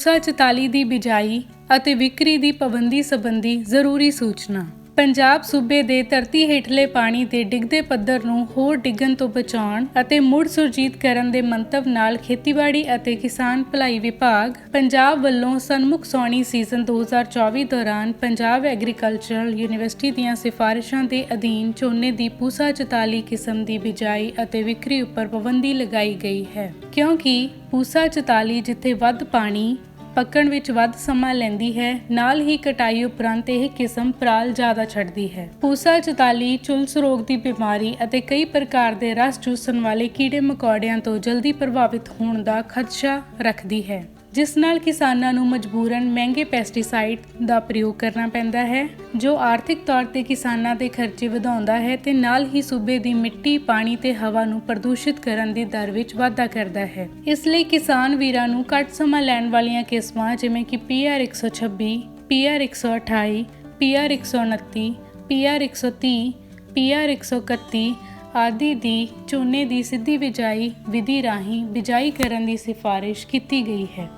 ਪੂਸਾ 44 ਦੀ ਬਿਜਾਈ ਅਤੇ ਵਿਕਰੀ ਦੀ ਪਾਬੰਦੀ ਸੰਬੰਧੀ ਜ਼ਰੂਰੀ ਸੂਚਨਾ। ਪੰਜਾਬ ਸੂਬੇ ਦੇ ਧਰਤੀ ਹੇਠਲੇ ਪਾਣੀ ਦੇ ਡਿੱਗਦੇ ਪੱਧਰ ਨੂੰ ਹੋਰ ਡਿੱਗਣ ਤੋਂ ਬਚਾਉਣ ਅਤੇ ਮੁੜ ਸੁਰਜੀਤ ਕਰਨ ਦੇ ਮੰਤਵ ਨਾਲ ਖੇਤੀਬਾੜੀ ਅਤੇ ਕਿਸਾਨ ਭਲਾਈ ਵਿਭਾਗ, ਪੰਜਾਬ ਵੱਲੋਂ ਸਨਮੁਖ ਸੌਣੀ ਸੀਜ਼ਨ 2024 ਦੌਰਾਨ ਪੰਜਾਬ ਐਗਰੀਕਲਚਰਲ ਯੂਨੀਵਰਸਿਟੀ ਦੀਆਂ ਸਿਫਾਰਿਸ਼ਾਂ ਦੇ ਅਧੀਨ ਝੋਨੇ ਦੀ ਪੂਸਾ 44 ਕਿਸਮ ਦੀ ਬਿਜਾਈ ਅਤੇ ਵਿਕਰੀ ਉੱਪਰ ਪਾਬੰਦੀ ਲਗਾਈ ਗਈ ਹੈ। ਕਿਉਂਕਿ ਪੂਸਾ 44 ਜਿੱਥੇ ਵੱਧ ਪਾਣੀ ਪੱਕਣ ਵਿੱਚ ਵੱਧ ਸਮਾਂ ਲੈਂਦੀ ਹੈ, ਨਾਲ ਹੀ ਕਟਾਈ ਉਪਰੰਤ ਇਹ ਕਿਸਮ ਪਰਾਲ ਜ਼ਿਆਦਾ ਛੱਡਦੀ ਹੈ। ਪੂਸਾ 44 ਚੁਲਸ ਰੋਗ ਦੀ ਬਿਮਾਰੀ ਅਤੇ ਕਈ ਪ੍ਰਕਾਰ ਦੇ ਰਸ ਚੂਸਣ ਵਾਲੇ ਕੀੜੇ ਮਕੌੜਿਆਂ ਤੋਂ ਜਲਦੀ ਪ੍ਰਭਾਵਿਤ ਹੋਣ ਦਾ ਖਦਸ਼ਾ ਰੱਖਦੀ ਹੈ। ਜਿਸ ਨਾਲ ਕਿਸਾਨਾਂ ਨੂੰ ਮਜਬੂਰਨ ਮਹਿੰਗੇ ਪੈਸਟੀਸਾਈਡ ਦਾ ਪ੍ਰਯੋਗ ਕਰਨਾ ਪੈਂਦਾ ਹੈ ਜੋ ਆਰਥਿਕ ਤੌਰ ਤੇ ਕਿਸਾਨਾਂ ਦੇ ਖਰਚੇ ਵਧਾਉਂਦਾ ਹੈ ਤੇ ਨਾਲ ਹੀ ਸੂਬੇ ਦੀ ਮਿੱਟੀ, ਪਾਣੀ ਤੇ ਹਵਾ ਨੂੰ ਪ੍ਰਦੂਸ਼ਿਤ ਕਰਨ ਦੀ ਦਰ ਵਿੱਚ ਵਾਧਾ ਕਰਦਾ ਹੈ। ਇਸ ਲਈ ਕਿਸਾਨ ਵੀਰਾਂ ਨੂੰ ਘੱਟ ਸਮਾਂ ਲੈਣ ਵਾਲੀਆਂ ਕਿਸਮਾਂ ਜਿਵੇਂ ਕਿ PR 126, PR 128, PR 129, PR 130, PR 131 ਆਦਿ ਦੀ ਝੋਨੇ ਦੀ ਸਿੱਧੀ ਬਿਜਾਈ ਵਿਧੀ ਰਾਹੀਂ ਬਿਜਾਈ ਕਰਨ ਦੀ ਸਿਫਾਰਿਸ਼ ਕੀਤੀ ਗਈ ਹੈ।